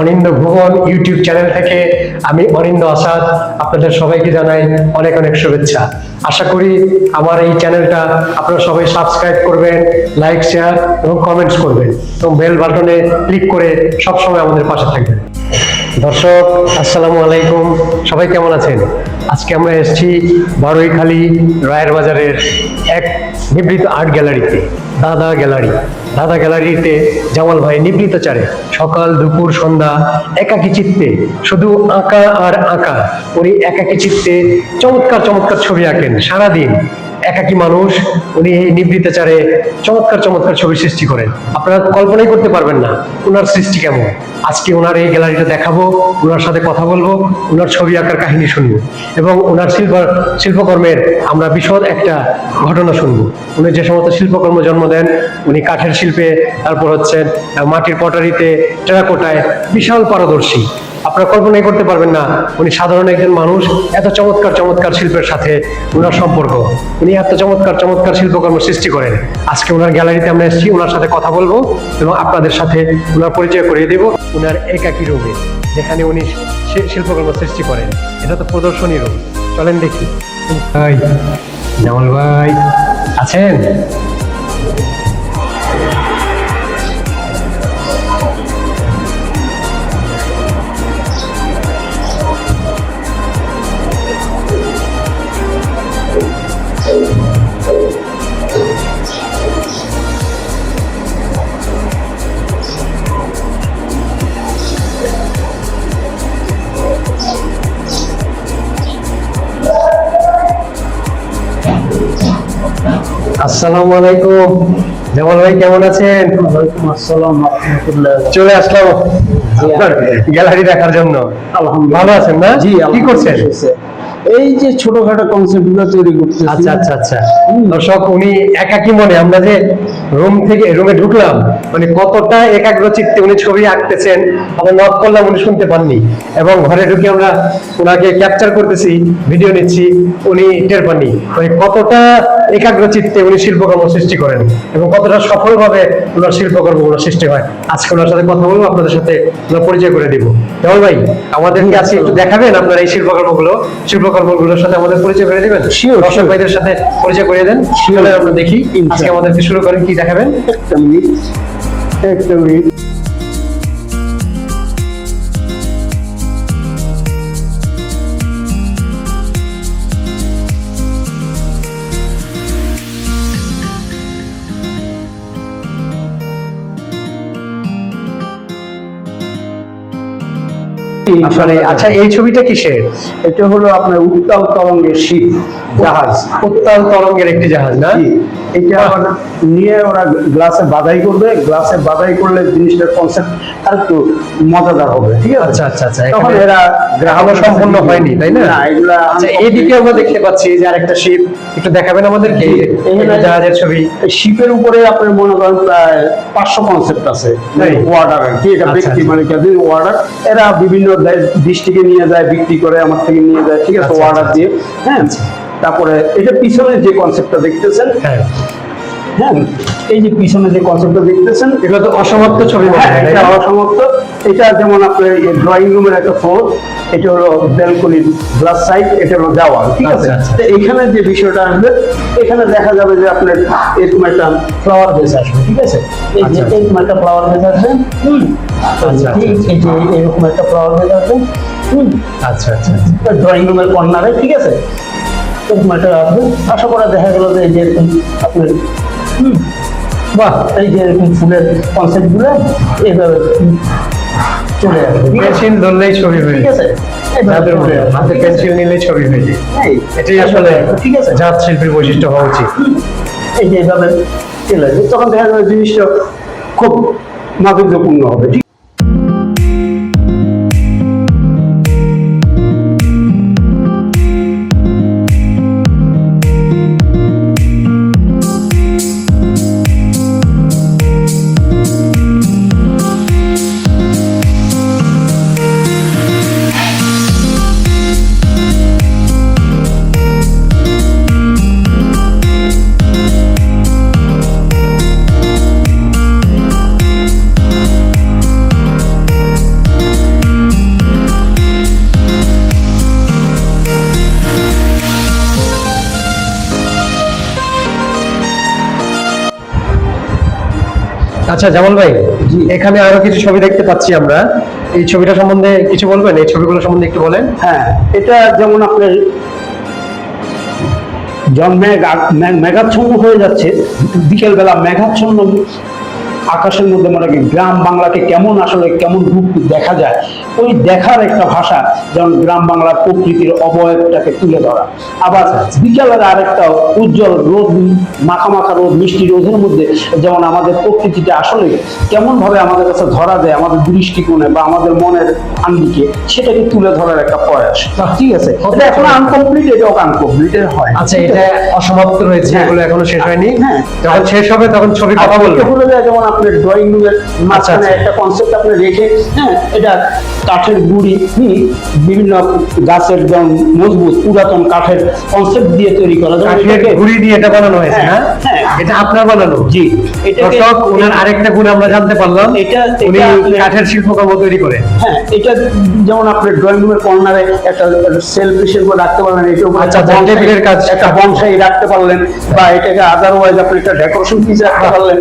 অনিন্দ Bhuban YouTube channel থেকে আমি অনিন্দ আসাদ। আপনাদের সবাইকে জানাই অনেক অনেক শুভেচ্ছা। আশা করি আমার এই চ্যানেলটা আপনারা সবাই সাবস্ক্রাইব করবেন লাইক শেয়ার এবং কমেন্টস করবেন। এবং বেল বাটনে ক্লিক করে সবসময় আমাদের পাশে থাকবেন। দর্শক, আসসালামু আলাইকুম। সবাই কেমন আছেন? আজকে আমরা এসেছি বারুইখালী রায়ের বাজারের এক নিবৃত আর্ট গ্যালারিতে দাদা গ্যালারি। দাদা গ্যালারিতে জামাল ভাই নিবৃত চারে। সকাল, দুপুর, সন্ধ্যা একাকী চিত্তে। শুধু আঁকা আর আঁকা, উনি একাকী চিত্তে চমৎকার চমৎকার ছবি আঁকেন সারাদিন। একাকী মানুষ, উনি এই নিবৃত্তাচারে চমৎকার চমৎকার ছবি সৃষ্টি করেন। আপনারা কল্পনাই করতে পারবেন না ওনার সৃষ্টি কেমন। আজকে ওনার এই গ্যালারিটা দেখাবো ওনার সাথে কথা বলব ওনার ছবি আঁকার কাহিনী শুনব এবং ওনার শিল্প, শিল্পকর্মের আমরা বিশদ একটা ঘটনা শুনব। উনি যে সমস্ত শিল্পকর্ম জন্ম দেন। উনি কাঠের শিল্পে, তারপর হচ্ছে মাটির পটারিতে টেরাকোটায় বিশাল পারদর্শী। আপনারা কল্পনাই করতে পারবেন না, উনি সাধারণ একজন মানুষ, এত চমৎকার চমৎকার শিল্পের সাথে ওনার সম্পর্ক। উনি এত চমৎকার চমৎকার শিল্পকর্ম সৃষ্টি করেন। আজকে ওনার গ্যালারিতে আমরা এসেছি ওনার সাথে কথা বলব এবং আপনাদের সাথে ওনার পরিচয় করিয়ে দেব। ওনার একাকী রুমে যেখানে উনি শিল্পকর্ম সৃষ্টি করেন। এটা তো প্রদর্শনী রুম চলেন দেখি। ভাই, জামাল ভাই, আছেন? আসসালামু আলাইকুম। জামাল ভাই কেমন আছেন? আসসালাম চলে আসলাম গ্যালারি দেখার জন্য। ভালো আছেন না? জি কি করছেন। এই যে ছোটখাটো কনসেপ্টগুলো তৈরি করতেছি। আচ্ছা আচ্ছা আচ্ছা। দর্শক উনি একাকি মনে আমরা যে রুম থেকে রুমে ঢুকলাম মানে কতটা একাগ্র চিত্তে উনি ছবি আঁকতেছেন আমরা নক করলাম উনি শুনতে পাননি। এবং ঘরে ঢুকে আমরা ওনাকে ক্যাপচার করতেছি ভিডিও নিচ্ছি উনি টের পাননি। মানে কতটা একাগ্র চিত্তে উনি শিল্পকর্ম সৃষ্টি করেন এবং কতটা সফলভাবে ওনার শিল্পকর্মগুলো সৃষ্টি হয়। আজকে ওনার সাথে কথা বলব আপনাদের সাথে পরিচয় করে দিব। কেমন ভাই? আমাদেরকে আজকে একটু দেখাবেন আপনার এই শিল্পকর্মগুলো শিল্পকর্মগুলোর সাথে আমাদের পরিচয় করে দিবেন? দর্শক ভাইদের সাথে পরিচয় করে দেন। চলে আমরা দেখি। আজকে আমাদেরকে শুরু করেন কি দেখাবেন? একটা মিনিট একটা মিনিট আচ্ছা এই ছবিটা কিসের? এটা হলো আপনার উত্তাল তরঙ্গের শিপ জাহাজ। উত্তাল তরঙ্গের একটি জাহাজ না? এটা আবার নিয়ে ওরা গ্লাসে বাধাই করবে গ্লাসে বাধাই করলে জিনিসটার কনসেপ্ট আর একটু মজাদার হবে ঠিক আছে? আচ্ছা আচ্ছা আচ্ছা তখন এরা গ্রাহক সম্পূর্ণ হয়নি তাই না? এগুলা আচ্ছা এইদিকে আমরা দেখতে পাচ্ছি যে আরেকটা শিপ একটু দেখাবেন আমাদেরকে? এই জাহাজের ছবি। শিপের উপরে আপনার মনে করেন প্রায় পাঁচশো কনসেপ্ট আছে ওয়ার্ডার আর কি এটা আচ্ছা, ব্যক্তি আচ্ছা। মানে ওয়ার্ডার এরা বিভিন্ন ডিস্ট্রিক্টে নিয়ে যায় বিক্রি করে আমার থেকে নিয়ে যায় ঠিক আছে অর্ডার ওয়ার্ডার আচ্ছা, দিয়ে হ্যাঁ? তারপরে এটা পিছনে যে কনসেপ্টটা দেখতেছেন হ্যাঁ। হ্যাঁ? এই যে পিছনে যে কনসেপ্টটা দেখতেছেন এটা তো অসমাপ্ত ছবি হ্যাঁ, অসমাপ্ত। এটা যেমন আপনার ড্রয়িং রুমের একটা ফ্লোর এটা হলো ব্যালকনি গ্লাস সাইড এটা হলো দেওয়াল ঠিক আছে? আচ্ছা, আচ্ছা। তো এখানে যে বিষয়টা আসবে এখানে দেখা যাবে যে আপনার এরকম একটা ফ্লাওয়ার বেস আসবে ঠিক আছে? আচ্ছা। এরকম একটা ফ্লাওয়ার বেস আসবে আচ্ছা, এরকম একটা ফ্লাওয়ার বেস আসবে আচ্ছা আচ্ছা। ড্রয়িং রুমের কর্নারে ঠিক আছে? এরকম একটা আসবে। আশা করা দেখা গেল যে এই যে এরকম আপনার বাহ। এই যে এরকম ফুলের কনসেপ্টগুলো এইভাবে চলে আসবে পেন্সিল ধরলেই ছবি হয়ে ঠিক আছে? চলে মধ্যে আসবে, হাতে ঠিক পেন্সিল নিলেই ছবি হয়ে যায়। এটাই আসলে ঠিক আছে। জাত শিল্পীর বৈশিষ্ট্য হওয়া উচিত। এই যে এইভাবে চলে আসবে তখন দেখা যাবে জিনিসটা খুব মাধুর্যপূর্ণ হবে আচ্ছা জামাল ভাই এখানে আরও কিছু ছবি দেখতে পাচ্ছি আমরা। এই ছবিটা সম্বন্ধে কিছু বলবেন? এই ছবিগুলো সম্বন্ধে একটু বলেন। হ্যাঁ এটা যেমন আপনার জন্মে মেঘাচ্ছন্ন হয়ে যাচ্ছে বিকেলবেলা মেঘাচ্ছন্ন আকাশের মধ্যে মানে কি গ্রাম বাংলাকে কেমন আসলে কেমন রূপ দেখা যায় ওই দেখার একটা ভাষা যেমন গ্রাম বাংলার প্রকৃতির অবয়বটাকে তুলে ধরা আবার বিকেলের আরেকটা উজ্জ্বল রোদ মাখা মাখা রোদ মিষ্টি রোদের মধ্যে যেমন আমাদের প্রকৃতিটা আসলে কেমন ভাবে আমাদের কাছে ধরা যায় আমাদের দৃষ্টিকোণে বা আমাদের মনের আন্দিকে সেটাকে তুলে ধরার একটা প্রয়াস ঠিক আছে এটা এখন আনকমপ্লিট এটাও আনকমপ্লিটের হয় আচ্ছা এটা? অসমাপ্ত রয়েছে। এগুলো এখনও শেষ হয়নি হ্যাঁ। যখন শেষ হবে তখন ছবি কথা বলবে যেমন আপনার ড্রয়িং রুমের মাঝখানে আচ্ছা। একটা কনসেপ্ট আপনি রেখে হ্যাঁ এটা কাঠের গুড়ি হুম, বিভিন্ন গাছের যেমন মজবুত পুরাতন কাঠের কনসেপ্ট দিয়ে তৈরি করা কাঠের গুড়ি দিয়ে এটা বানানো হয়েছে হ্যাঁ, হ্যাঁ। এটা আপনার বানানো? জি। দর্শক ওনার আরেকটা গুণ আমরা জানতে পারলাম। এটা- উনি কাঠের শিল্পকর্ম তৈরি করে। হ্যাঁ এটা যেমন আপনার ড্রয়িং রুমের কর্নারে একটা সেলফ হিসেবে রাখতে পারলেন এটা আচ্ছা, আচ্ছা, টেবিলের কাজ। একটা বনসাই রাখতে পারলেন বা এটাকে আদারওয়াইজ আপনি একটা ডেকোরেশন পিস রাখতে পারলেন।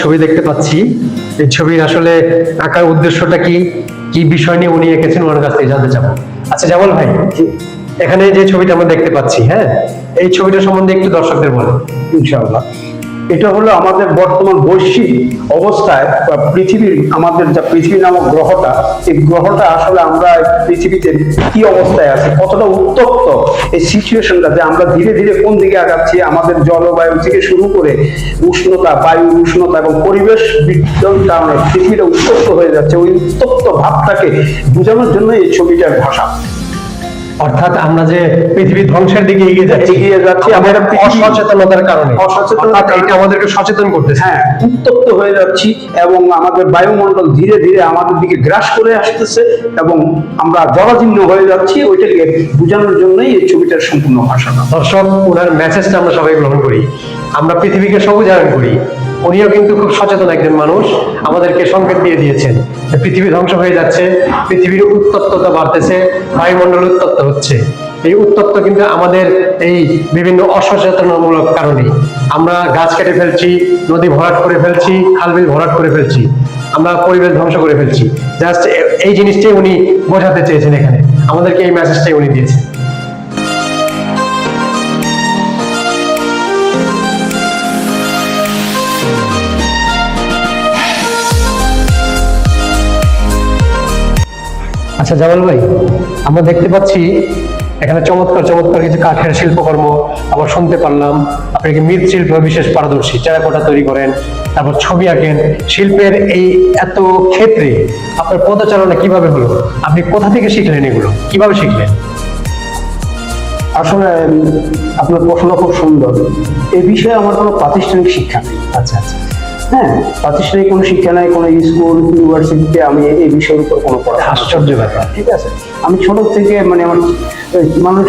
ছবি দেখতে পাচ্ছি। এই ছবির আসলে আঁকার উদ্দেশ্যটা কি? কি বিষয় নিয়ে উনি এঁকেছেন? ওনার কাছ থেকে জানতে চাবো। আচ্ছা জামাল ভাই এখানে যে ছবিটা আমরা দেখতে পাচ্ছি হ্যাঁ এই ছবিটা সম্বন্ধে একটু দর্শকদের বলো ইনশাআল্লাহ। এটা হলো আমাদের বর্তমান বৈশ্বিক অবস্থায় বা পৃথিবীর আমাদের যা পৃথিবী নামক গ্রহটা, এই গ্রহটা আসলে আমরা পৃথিবীতে কি অবস্থায় আছে, কতটা উত্তপ্ত এই সিচুয়েশনটা যে আমরা ধীরে ধীরে কোন দিকে আগাচ্ছি, আমাদের জলবায়ু থেকে শুরু করে উষ্ণতা, বায়ু উষ্ণতা এবং পরিবেশ বিজ্ঞান কারণে পৃথিবীটা উত্তপ্ত হয়ে যাচ্ছে। ওই উত্তপ্ত ভাবটাকে বোঝানোর জন্য এই ছবিটার ভাষা। অর্থাৎ আমরা যে পৃথিবী ধ্বংসের দিকে এগিয়ে যাচ্ছি এগিয়ে যাচ্ছি, আমাদের আমরা অসচেতনতার কারণে। অসচেতনতার কারণে- এটা আমাদেরকে সচেতন করতেছে। হ্যাঁ উত্তপ্ত হয়ে যাচ্ছি এবং আমাদের বায়ুমণ্ডল ধীরে ধীরে আমাদের দিকে গ্রাস করে আসতেছে এবং আমরা জরাজীর্ণ হয়ে যাচ্ছি ওইটাকে বোঝানোর জন্যই এই ছবিটার সম্পূর্ণ ভাষাটা দর্শক ওনার মেসেজটা আমরা সবাই গ্রহণ করি। আমরা পৃথিবীকে সবুজায়ন করি। উনিও কিন্তু খুব সচেতন একজন মানুষ। আমাদেরকে সংকেত দিয়ে দিয়েছেন পৃথিবী ধ্বংস হয়ে যাচ্ছে, পৃথিবীর উত্তপ্ততা বাড়তেছে, বায়ুমণ্ডল উত্তপ্ত হচ্ছে। এই উত্তপ্ত কিন্তু আমাদের এই বিভিন্ন অসচেতনমূলক কারণে। আমরা গাছ কেটে ফেলছি, নদী ভরাট করে ফেলছি খালবিল ভরাট করে ফেলছি। আমরা পরিবেশ ধ্বংস করে ফেলছি। জাস্ট এই জিনিসটাই উনি বোঝাতে চেয়েছেন এখানে। আমাদেরকে এই মেসেজটাই উনি দিয়েছেন। আচ্ছা জামাল ভাই আমরা দেখতে পাচ্ছি এখানে চমৎকার চমৎকার কিছু কাঠের শিল্পকর্ম আবার শুনতে পারলাম। আপনি কি মৃৎশিল্প বিশেষ পারদর্শী? টেরাকোটা তৈরি করেন তারপর ছবি আঁকেন। শিল্পের এই এত ক্ষেত্রে আপনার পদচারণা কীভাবে হলো? আপনি কোথা থেকে শিখলেন এগুলো? কীভাবে শিখলেন? আসলে আপনার প্রশ্ন খুব সুন্দর। এই বিষয়ে আমার কোনো প্রাতিষ্ঠানিক শিক্ষা নেই। আচ্ছা আচ্ছা। হ্যাঁ প্রাতিষ্ঠানিক কোনো শিক্ষা নেই কোনো স্কুল ইউনিভার্সিটিতে আমি এই বিষয়ের উপর কোনো পড়াশোনা আশ্চর্য ব্যাপার। ঠিক আছে? আমি ছোট থেকে মানে আমার মানুষ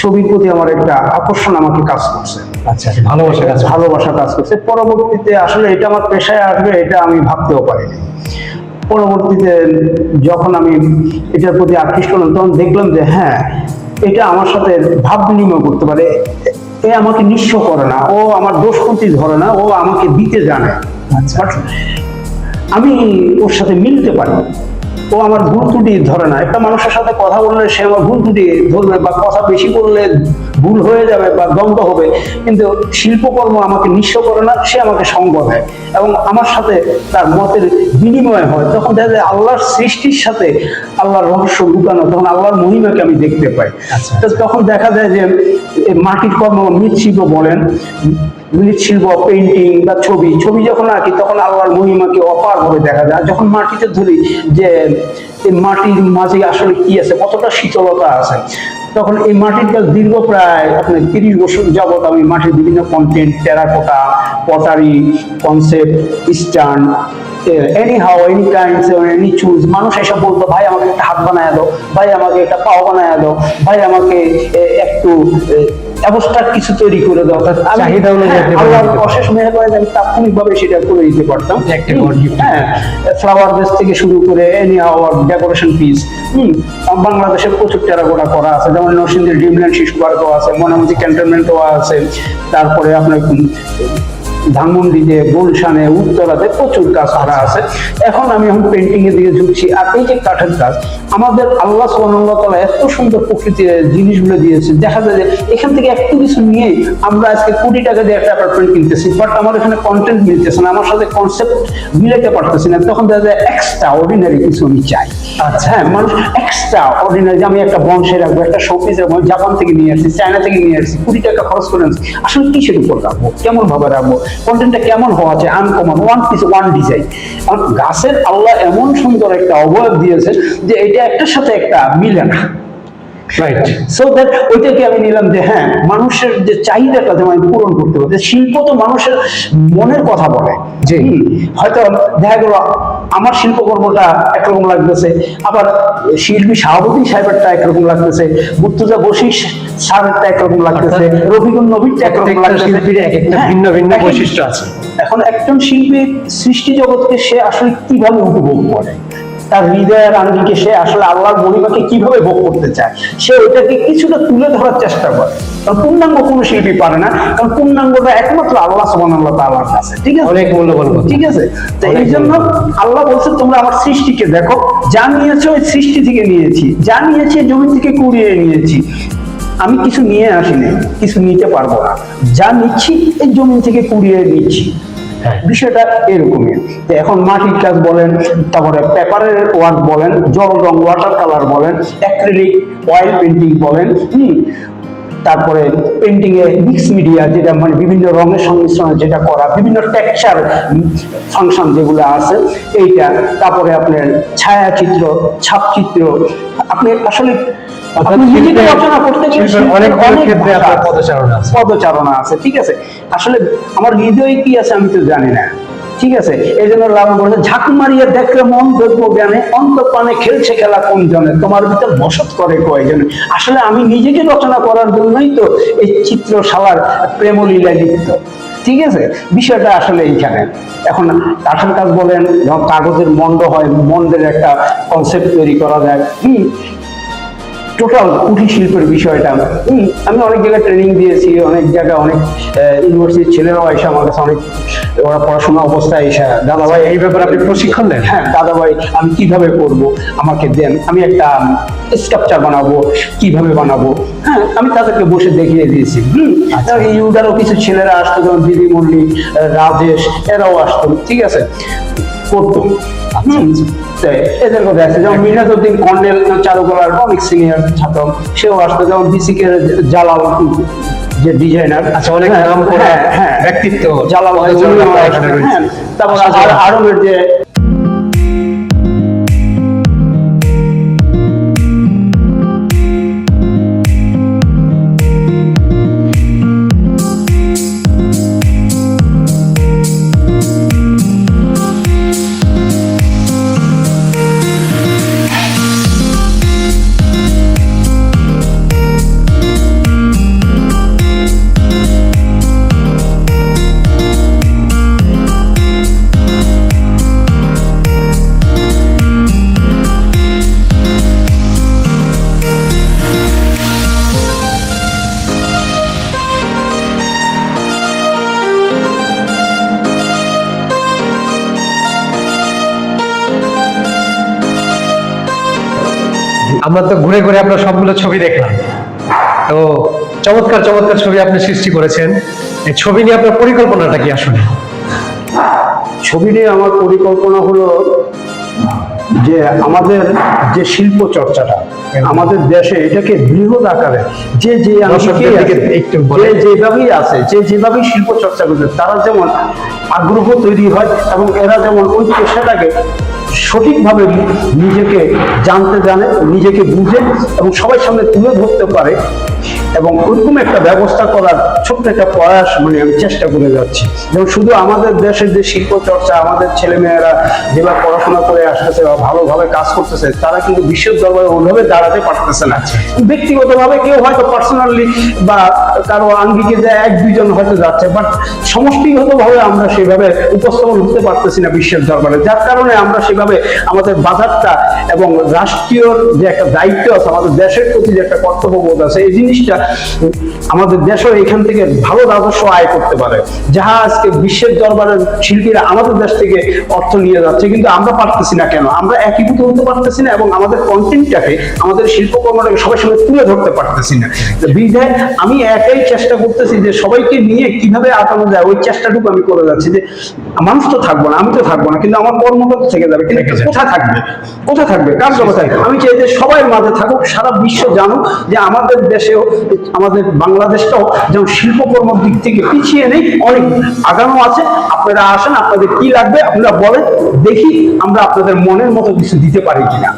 ছবির প্রতি আমার একটা আকর্ষণ আমাকে কাজ করছে। আচ্ছা ভালোবাসা কাজ ভালোবাসা কাজ করছে। পরবর্তীতে আসলে এটা আমার পেশায় আসবে এটা আমি ভাবতেও পারিনি। পরবর্তীতে যখন আমি এটার প্রতি আকৃষ্ট হলাম তখন দেখলাম যে হ্যাঁ এটা আমার সাথে ভাব বিনিময় করতে পারে। এ আমাকে নিঃস্ব করে না ও আমার দোষ ধরে না ও আমাকে দিতে জানে আচ্ছা। আমি ওর সাথে মিলতে পারি ও আমার ভুল ত্রুটি ধরে না। একটা মানুষের সাথে কথা বললে সে আমার ভুল ত্রুটি ধরবে বা কথা বেশি বললে ভুল হয়ে যাবে বা দ্বন্দ্ব হবে। কিন্তু শিল্পকর্ম আমাকে নিঃস্ব করে না সে আমাকে সঙ্গ দেয় এবং আমার সাথে তার মতের বিনিময় হয়। তখন দেখা যায় আল্লাহর সৃষ্টির সাথে আল্লাহর রহস্য লুকানো তখন আল্লাহর মহিমাকে আমি দেখতে পাই। আচ্ছা। তো তখন দেখা যায় যে মাটির কর্ম মৃৎশিল্প বলেন মৃৎশিল্প পেন্টিং বা ছবি ছবি যখন আঁকি, তখন আল্লাহর মহিমাকে অপার ভাবে দেখা যায়। যখন মাটিতে ধরি যে মাটির মাঝে আসলে কি আছে, কতটা শীতলতা আছে, তখন এই মাটির কাজ দীর্ঘ প্রায় আপনার তিরিশ বছর যাবত আমি মাটির বিভিন্ন content terracotta pottery concept stern any how any kinds any choose মানুষ এসব বলতো, ভাই, আমাকে একটা হাত বানায় দাও, ভাই, আমাকে একটা পাও বানায় দাও, ভাই, আমাকে একটু অবস্থার কিছু তৈরি করে দাও। অর্থাৎ চাহিদা অনুযায়ী হ্যাঁ, আল্লাহর অশেষ আমি তাৎক্ষণিকভাবে সেটা করে দিতে পারতাম। একটা। হ্যাঁ ফ্লাওয়ার বেস থেকে শুরু করে any hour decoration piece hmm বাংলাদেশে প্রচুর টেরাকোটা করা আছে যেমন নরসিংদীর ড্রিমল্যান্ড শিশু পার্কও আছে মনামতি ক্যান্টনমেন্টও আছে তারপরে আপনার ধানমন্ডিতে গুলশানে উত্তরাতে প্রচুর কাজ করা আছে। এখন আমি এখন পেন্টিং এর দিকে ঝুঁকছি। আর এই যে কাঠের কাজ আমাদের আল্লাহ সুবহানাহু এত সুন্দর প্রকৃতির জিনিসগুলো দিয়েছে। দেখা যায় যে এখান থেকে একটু কিছু নিয়ে আমরা আজকে কোটি টাকা দিয়ে একটা অ্যাপার্টমেন্ট কিনতেছি। বাট আমার এখানে কন্টেন্ট মিলতেছে না আমার সাথে কনসেপ্ট মিলাতে পারতেছি না। তখন দেখা যায় এক্সট্রা অর্ডিনারি কিছু আমি চাই। আচ্ছা। হ্যাঁ মানুষ এক্সট্রা অর্ডিনারি আমি একটা বংশে রাখব একটা শোপিস রাখব জাপান থেকে নিয়ে আসছি চায়না থেকে নিয়ে আসছি কুড়ি টাকা খরচ করে আসলে কিসের উপর রাখব? কেমন ভাবে রাখব? কন্টেন্টটা কেমন হওয়া চাই uncommon one piece one design কারণ গাছের আল্লাহ এমন সুন্দর একটা অবয়ব দিয়েছে যে এটা একটার সাথে একটা মিলে না। রাইট সো দ্যাট ওইটাকে আমি নিলাম যে হ্যাঁ মানুষের যে চাহিদাটা যেমন আমি পূরণ করতে শিল্প তো মানুষের মনের কথা বলে। হুম, হয়তো দেখা গেল আমার শিল্পকর্মটা একরকম লাগতেছে আবার শিল্পী শাহাবুদ্দিন সাহেবেরটা একরকম লাগতেছে মুর্তুজা বশিস স্যারেরটা একরকম লাগতেছে রফিকুল নবীরটা একরকম লাগতেছে। শিল্পীর এক একটা হ্যাঁ, ভিন্ন ভিন্ন বৈশিষ্ট্য আছে। এখন একজন শিল্পীর সৃষ্টি জগৎকে সে আসলে কীভাবে উপভোগ করে? তার হৃদয়ের আঙ্গিকে সে আসলে আল্লাহর মহিমাকে কীভাবে ভোগ করতে চায় সে ওইটাকে কিছুটা তুলে ধরার চেষ্টা করে। কারণ পূর্ণাঙ্গ কোনো শিল্পী পারে না কারণ পূর্ণাঙ্গটা একমাত্র আল্লাহ সুবান আল্লাহ তাআলার কাছে ঠিক আছে? অনেক মূল্যবান। ঠিক আছে? তো এই জন্য আল্লাহ বলছে তোমরা আমার সৃষ্টিকে দেখো যা নিয়েছো ওই সৃষ্টি থেকে নিয়েছি যা নিয়েছি জমি থেকে কুড়িয়ে নিয়েছি। আমি কিছু নিয়ে আসিনি কিছু নিতে পারব না। যা নিচ্ছি এই জমি থেকে কুড়িয়ে নিচ্ছি। বিষয়টা এরকমই। এখন মাটির কাজ বলেন, তারপরে পেপারের ওয়ার্ক বলেন, জল, রং, ওয়াটার কালার বলেন, অ্যাক্রিলিক, অয়েল পেন্টিং বলেন, হুম। তারপরে পেন্টিং এ মিক্স মিডিয়া যেটা মানে বিভিন্ন রঙের সংমিশ্রণে যেটা করা, বিভিন্ন টেক্সচার ফাংশন যেগুলো আছে, এইটা। তারপরে আপনার ছায়াচিত্র, ছাপচিত্র, আপনি আসলে অনেক ক্ষেত্রে আপনার পদচারণা আছে। পদচারণা আছে ঠিক আছে? আসলে আমার হৃদয়ে কি আছে আমি তো জানি না ঠিক আছে? এই জন্য লালন বলেছে ঝাঁক মারিয়ে দেখলে মন দেখব জ্ঞানে খেলছে খেলা কোন জনে? তোমার ভিতর বসত করে কয়জনে? আসলে আমি নিজেকে রচনা করার জন্যই তো এই চিত্রশালার প্রেমলীলা লিপ্ত ঠিক আছে? বিষয়টা আসলে এইখানে। এখন কাঠের কাজ বলেন যখন কাগজের মন্ড হয় মন্ডের একটা কনসেপ্ট তৈরি করা যায়। হম টোটাল কুটির শিল্পের বিষয়টা। আমি অনেক জায়গায় ট্রেনিং দিয়েছি অনেক জায়গায় অনেক ইউনিভার্সিটির ছেলেরাও এসে আমার কাছে অনেক ওরা পড়াশোনা অবস্থায় এসে দাদা ভাই এই ব্যাপারে আপনি প্রশিক্ষণ দেন? হ্যাঁ দাদা ভাই আমি কীভাবে করব? আমাকে দেন আমি একটা স্ট্রাকচার বানাবো কীভাবে বানাবো? হ্যাঁ আমি তাদেরকে বসে দেখিয়ে দিয়েছি। হুম ইউডারও কিছু ছেলেরা আসতো যেমন দিদি মল্লিক রাজেশ এরাও আসতো ঠিক আছে? করতো। এদের কথা আছে যেমন মিনাজউদ্দিন কর্নেল চারুকলার অনেক সিনিয়র ছাত্র সেও আসতো যেমন বিসিকে জালাল যে ডিজাইনার আচ্ছা, অনেক নাম করা ব্যক্তিত্ব। জালাল করা আসতো, এখানে রয়েছে। হ্যাঁ তারপর আরবের যে আমরা তো ঘুরে ঘুরে আপনার সবগুলো ছবি দেখলাম। তো চমৎকার চমৎকার ছবি আপনি সৃষ্টি করেছেন। এই ছবি নিয়ে আপনার পরিকল্পনাটা কি আসলে? ছবি নিয়ে আমার পরিকল্পনা হলো যে আমাদের যে শিল্প চর্চাটা আমাদের দেশে এটাকে বৃহৎ আকারে যে যে যে যেভাবেই আছে যে যেভাবেই শিল্প চর্চা করছে তারা যেমন আগ্রহ তৈরি হয় এবং এরা যেমন ওই পেশাটাকে সঠিকভাবে নিজেকে জানতে জানে নিজেকে বুঝে এবং সবাই সামনে তুলে ধরতে পারে এবং ওইরকম একটা ব্যবস্থা করার ছোট্ট একটা প্রয়াস মানে আমি চেষ্টা করে যাচ্ছি। যেমন শুধু আমাদের দেশের যে শিল্প চর্চা, আমাদের ছেলেমেয়েরা যেভাবে পড়াশোনা করে আসতেছে বা ভালোভাবে কাজ করতেছে, তারা কিন্তু বিশ্বের দরবারে ওইভাবে দাঁড়াতে পারতেছে না। ব্যক্তিগতভাবে কেউ হয়তো পার্সোনালি বা কারও আঙ্গিকে যে এক, দুইজন হয়তো যাচ্ছে বাট সমষ্টিগতভাবে আমরা সেভাবে উপস্থাপন হতে পারতেছি না বিশ্বের দরবারে। যার কারণে আমরা সেভাবে আমাদের বাজারটা এবং রাষ্ট্রীয় যে একটা দায়িত্ব আছে, আমাদের দেশের প্রতি যে একটা কর্তব্যবোধ আছে, এই জিনিসটা আমাদের দেশও এখান থেকে ভালো রাজস্ব আয় করতে পারে। যাহা আজকে বিশ্বের দরবারের শিল্পীরা আমাদের দেশ থেকে অর্থ নিয়ে যাচ্ছে কিন্তু আমরা পারতেছি না কেন? আমরা একীভূত হতে পারতেছি না এবং আমাদের কন্টেন্টটাকে আমাদের শিল্পকর্মটাকে সবার সামনে তুলে ধরতে পারতেছি না। বিধায় আমি একাই চেষ্টা করতেছি যে সবাইকে নিয়ে কীভাবে আগানো যায় ওই চেষ্টাটুকু আমি করে যাচ্ছি যে মানুষ তো থাকব না আমি তো থাকব না কিন্তু আমার কর্মটা তো থেকে যাবে কিন্তু কোথায় থাকবে? কোথায় থাকবে? কার জগতে? আমি চাই যে সবাই মাঝে থাকুক সারা বিশ্ব জানুক যে আমাদের দেশেও আমাদের বাংলাদেশটাও যেমন শিল্পকর্মের দিক থেকে পিছিয়ে নেই, অনেক আগানো আছে। আপনারা আসেন, আপনাদের কি লাগবে, আপনারা বলেন, দেখি আমরা আপনাদের মনের মতো কিছু দিতে পারি কিনা।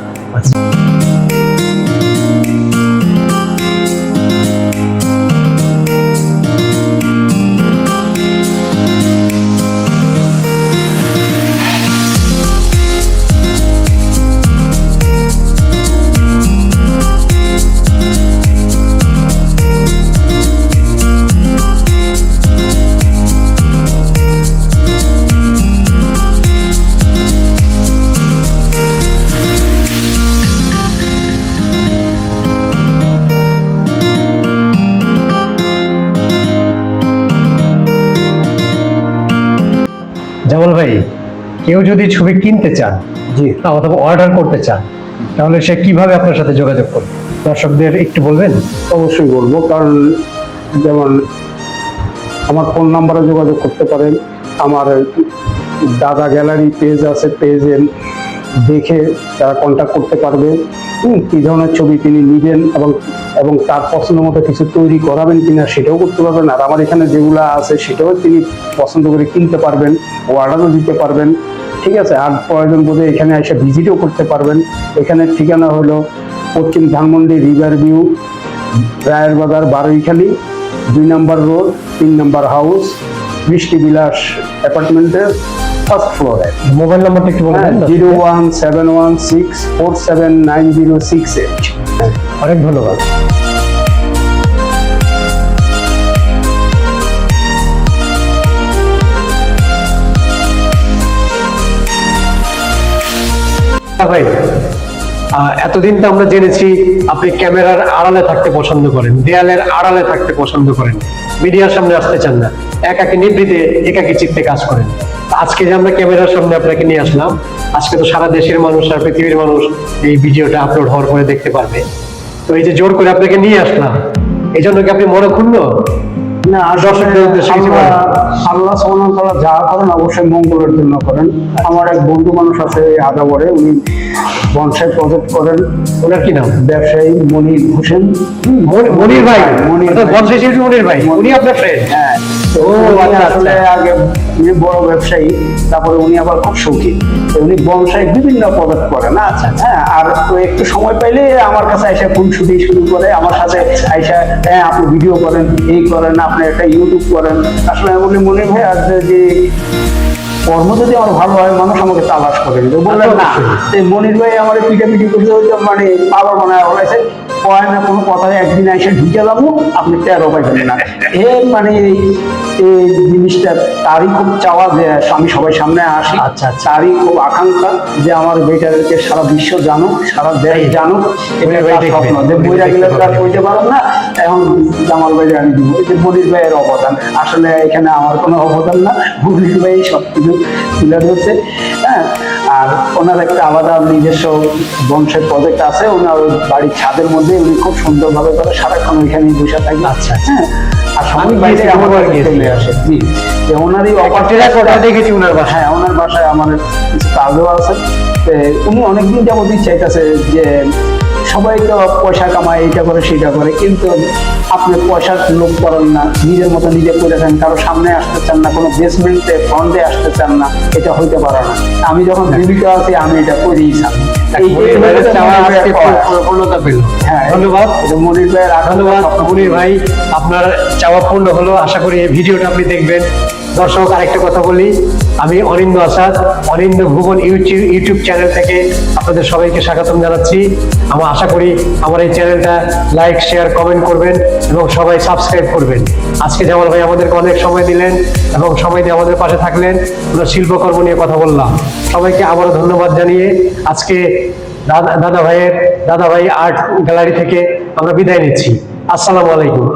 কেউ যদি ছবি কিনতে চান জি। অথবা অর্ডার করতে চান তাহলে সে কীভাবে আপনার সাথে যোগাযোগ করবে? দর্শকদের একটু বলবেন? অবশ্যই বলব কারণ যেমন আমার ফোন নাম্বারে যোগাযোগ করতে পারেন। আমার দাদা গ্যালারি পেজ আছে পেজে দেখে তারা কন্ট্যাক্ট করতে পারবে। হুম, কি ধরনের ছবি তিনি নেবেন এবং এবং তার পছন্দ মতো কিছু তৈরি করাবেন কিনা সেটাও করতে পারবেন। আর আমার এখানে যেগুলো আছে সেটাও তিনি পছন্দ করে কিনতে পারবেন অর্ডারও দিতে পারবেন। ঠিক আছে আর প্রয়োজন বোধে এখানে এসে ভিজিটও করতে পারবেন। এখানে ঠিকানা হলো পশ্চিম ধানমন্ডি রিভার ভিউ রায়ের বাজার বারুইখালী দুই নম্বর রোড তিন নম্বর হাউস বৃষ্টি বিলাস অ্যাপার্টমেন্টের ফার্স্ট ফ্লোরে মোবাইল নাম্বারটা একটু বলবেন zero one seven one six four seven nine zero six eight. অনেক ধন্যবাদ। ভাই এতদিন তো আমরা জেনেছি আপনি ক্যামেরার আড়ালে থাকতে পছন্দ করেন, দেয়ালের আড়ালে থাকতে পছন্দ করেন, মিডিয়ার সামনে আসতে চান না, একাকি নিবৃতে একাকি চিত্তে কাজ করেন। আজকে যে আমরা ক্যামেরার সামনে আপনাকে নিয়ে আসলাম, আজকে তো সারা দেশের মানুষ আর পৃথিবীর মানুষ এই ভিডিওটা আপলোড হওয়ার পরে দেখতে পারবে। তো এই যে জোর করে আপনাকে নিয়ে আসলাম এই জন্য কি আপনি মনে ক্ষুণ্ণ না আল্লাহ তাআলা যা করেন অবশ্যই মঙ্গলের জন্য করেন। আমার এক বন্ধু মানুষ আছে আদাবরে উনি বনসাই প্রজেক্ট করেন। ওনার কি নাম? ব্যবসায়ী মনির হোসেন। মনির ভাই। মনির অর্থাৎ ভাই। বনসাই শিল্পী মনির ভাই। উনি আপনার ফ্রেন্ড হ্যাঁ। তো আচ্ছা, আসলে আচ্ছা। আগে উনি বড় ব্যবসায়ী তারপরে উনি আবার খুব সুখী। উনি বংশায় বিভিন্ন প্রজেক্ট করেন আচ্ছা হ্যাঁ আর তো একটু সময় পাইলে আমার কাছে আইসা ফুল শুটিং শুরু করে আমার সাথে আইসা হ্যাঁ আপনি ভিডিও করেন এই করেন আপনি একটা ইউটিউব করেন। আসলে উনি মনে ভাই আর যে কর্ম যদি আমার ভালো হয় মানুষ আমাকে তালাশ করে। বললেন না। মনির ভাই আমার পিটাপিটি করতে হইতে মানে পাওয়ার মনে হয় বলেছে। কয় না কোনো কথায় একদিন এসে ঢুকে যাব আপনি তেরো পাইবেন না এ মানে এই জিনিসটা তারই খুব চাওয়া যে আমি সবাই সামনে আসি আচ্ছা, আচ্ছা। তারই খুব আকাঙ্ক্ষা যে আমার বেটারকে সারা বিশ্ব জানুক সারা দেশ জানুক স্বপ্ন যে বইরা গেলে তার পাবে। কইতে না এখন জামাল ভাই আমি দিব যে মনির ভাইয়ের অবদান আসলে এখানে আমার কোনো অবদান না মনির ভাই সব কিছু তুলে ধরছে হ্যাঁ আর ওনার একটা আলাদা নিজস্ব বংশের প্রজেক্ট আছে ওনার বাড়ির ছাদের মধ্যে উনি খুব সুন্দরভাবে করে সারাক্ষণ ওইখানে বসে থাকি আচ্ছা, আচ্ছা। হ্যাঁ আর স্বামী বাইরে আমার চলে আসে জি যে ওনারই দেখেছি ওনার বাসায়। হ্যাঁ ওনার বাসায় আমার কাজও আছে উনি অনেকদিন যাবতই চাইতেছে যে সবাই তো পয়সা কামায় এটা করে সেটা করে কিন্তু আপনি পয়সার লোভ করেন না নিজের মতো নিজে করে দেন কারও সামনে আসতে চান না কোনো বেসমেন্টে ফ্রন্টে আসতে চান না এটা হইতে পারে না। আমি যখন জীবিত আছি আমি এটা করেই চান হ্যাঁ। ধন্যবাদ। ভাই আপনার চাওয়া পূর্ণ হলো। আশা করি এই ভিডিওটা আপনি দেখবেন। দর্শক, আরেকটা কথা বলি। আমি Anindo Asad Anindo Bhuban YouTube YouTube channel থেকে আপনাদের সবাইকে স্বাগতম জানাচ্ছি। আমার আশা করি আমার এই চ্যানেলটা লাইক, শেয়ার, কমেন্ট করবেন এবং সবাই সাবস্ক্রাইব করবেন। আজকে জামাল ভাই আমাদেরকে অনেক সময় দিলেন এবং সময় দিয়ে আমাদের পাশে থাকলেন। আমরা শিল্পকর্ম নিয়ে কথা বললাম। সবাইকে আবারও ধন্যবাদ জানিয়ে আজকে দাদা দাদা ভাইয়ের, দাদা ভাই আর্ট গ্যালারি থেকে আমরা বিদায় নিচ্ছি। আসসালামু আলাইকুম।